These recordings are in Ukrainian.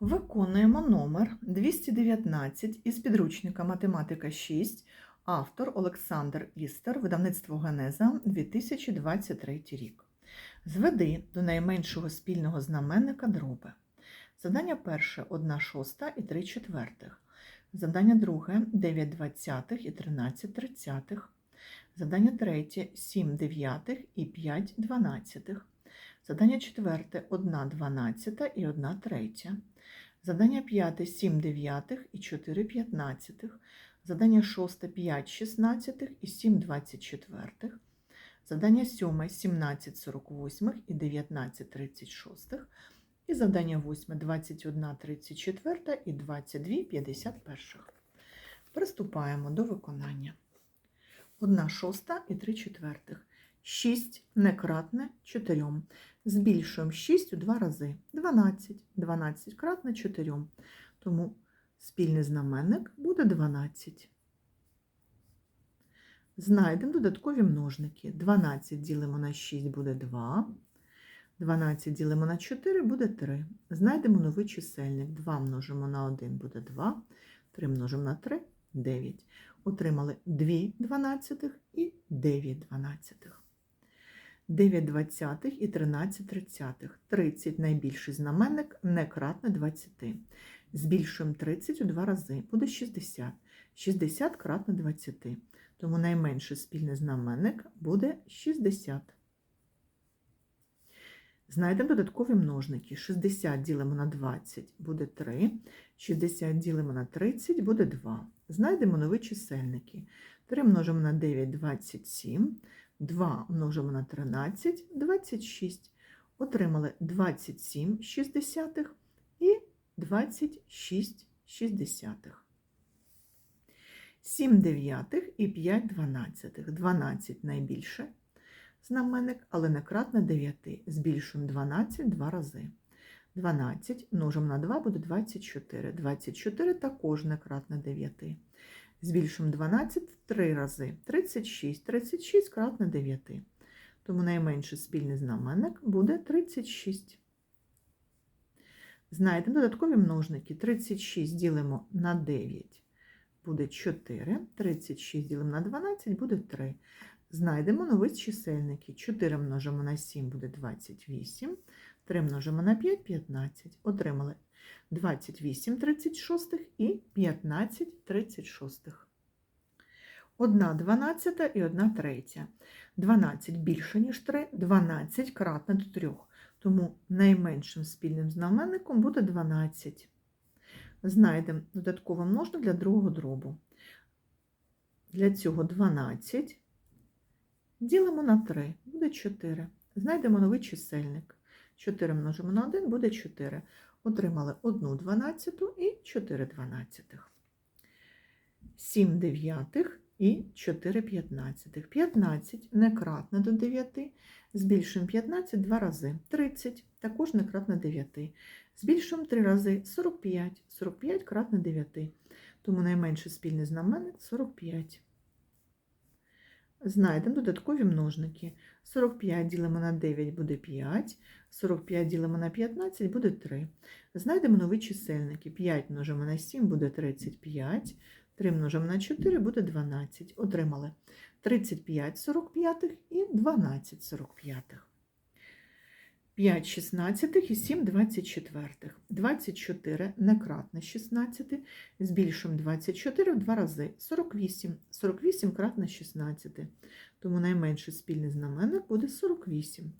Виконуємо номер 219 із підручника Математика 6, автор Олександр Істер, видавництво Генеза 2023 рік. Зведи до найменшого спільного знаменника дроби. Завдання перше 1 шоста і 3 четвертих. Завдання друге 9 двадцятих і 13 тридцятих. Завдання третє 7 дев'ятих і 5 дванадцятих. Завдання четверте 1 дванадцята і 1 третя. Задання п'яте 7 дев'ятих і 4 п'ятнадцятих. Задання шосте 5 шістнадцятих і 7 двадцять четвертих. Завдання сьоме 17 сорок восьмих і 19 тридцять шостих. І завдання восьме 21 тридцять четверта і 22 п'ятдесят перших. Приступаємо до виконання. 1 шоста і 3 четвертих. 6 некратне 4. Збільшуємо 6 у 2 рази. 12. 12 кратне 4. Тому спільний знаменник буде 12. Знайдемо додаткові множники. 12 ділимо на 6 буде 2. 12 ділимо на 4 буде 3. Знайдемо новий чисельник. 2 множимо на 1 буде 2. 3 множимо на 3 9. Отримали 2 дванадцятих і 9 дванадцятих. 9 двадцятих і 13 тридцятих. 30 найбільший знаменник не кратне 20. Збільшуємо 30 у два рази, буде 60. 60 кратне 20. Тому найменший спільний знаменник буде 60. Знайдемо додаткові множники. 60 ділимо на 20 буде 3. 60 ділимо на 30 буде 2. Знайдемо нові чисельники. 3 множимо на 9 27. 2 множимо на 13 26. Отримали 27 шістдесятих і 26 шістдесятих. 7 дев'ятих і 5 дванадцятих. 12 найбільше знаменник, але не кратне 9. Збільшуємо 12 два рази. 12 множимо на 2 буде 24. 24 також не кратне 9. Збільшуємо 12 в 3 рази. 36. 36 кратне 9. Тому найменший спільний знаменник буде 36. Знайдемо додаткові множники. 36 ділимо на 9 буде 4. 36 ділимо на 12 буде 3. Знайдемо нові чисельники. 4 множимо на 7 буде 28. 3 множимо на 5 15. Отримали 28 36 і 15 36. 1 12 і 1 третя. 12 більше, ніж 3, 12 кратне до 3. Тому найменшим спільним знаменником буде 12. Знайдемо додатковий множник для другого дробу. Для цього 12 ділимо на 3, буде 4. Знайдемо новий чисельник. 4 множимо на 1 буде 4. Отримали 1 дванадцяту і 4 дванадцятих. 7 дев'ятих і 4 п'ятнадцятих. 15 некратне до 9. Збільшуємо 15 два рази. 30 також некратне 9. Збільшуємо 3 рази 45. 45 кратне 9. Тому найменший спільний знаменник 45. Знайдемо додаткові множники. 45 ділимо на 9 буде 5, 45 ділимо на 15 буде 3. Знайдемо нові чисельники. 5 множимо на 7 буде 35, 3 множимо на 4 буде 12. Отримали 35 45 і 12 45. 5 16 і 7 24. 24 некратне 16. Збільшуємо 24 в два рази. 48. 48 кратне 16. Тому найменший спільний знаменник буде 48.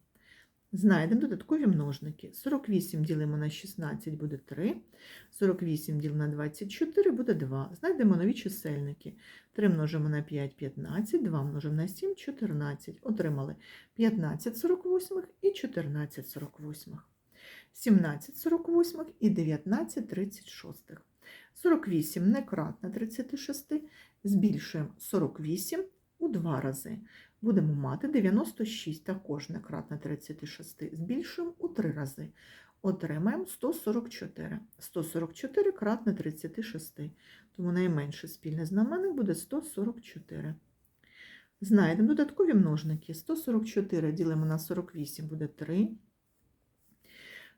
Знайдемо додаткові множники. 48 ділимо на 16 буде 3. 48 ділимо на 24 буде 2. Знайдемо нові чисельники. 3 множимо на 5 15, 2 множимо на 7 14. Отримали 15 48 і 14 48. 17 48 і 19 36. 48 некратне 36. Збільшуємо 48 у два рази. Будемо мати 96 також некратне 36. Збільшуємо у три рази. Отримаємо 144. 144 кратне 36. Тому найменший спільний знаменник буде 144. Знайдемо додаткові множники. 144 ділимо на 48 буде 3.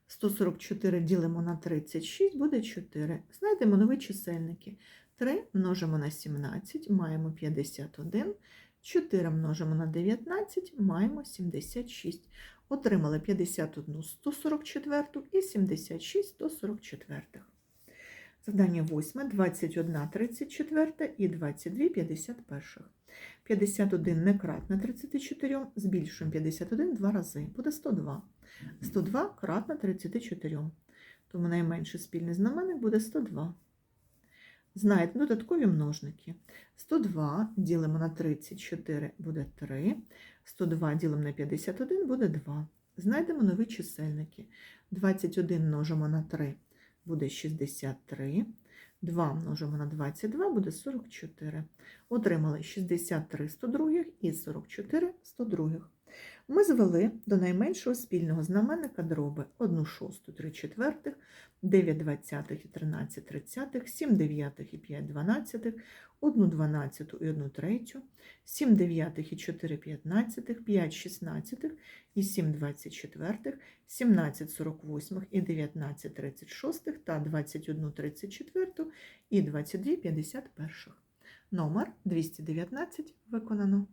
144 ділимо на 36, буде 4. Знайдемо нові чисельники. 3 множимо на 17, маємо 51. 4 множимо на 19, маємо 76. Отримали 51 144 і 76 144. Завдання 8, 21 34 і 22 51. 51 не кратне 34, збільшуємо 51 два рази, буде 102. 102 кратне 34, тому найменший спільний знаменник буде 102. Знаєте додаткові множники. 102 ділимо на 34 буде 3, 102 ділимо на 51 буде 2. Знайдемо нові чисельники. 21 множимо на 3 буде 63. 2 множимо на 22 буде 44. Отримали 63 102 і 44 102. Ми звели до найменшого спільного знаменника дроби 1 шосту 3 четвертих, 9 двадцятих і 13 тридцятих, 7 дев'ятих і 5 дванадцятих, 1 дванадцяту і 1 третю, 7 дев'ятих і 4 п'ятнадцятих, 5 шістнадцятих і 7 двадцять четвертих, 17 сорок восьмих і 19 тридцять шостих та 21 тридцять четверту і 22 п'ятдесят перших. Номер 219 виконано.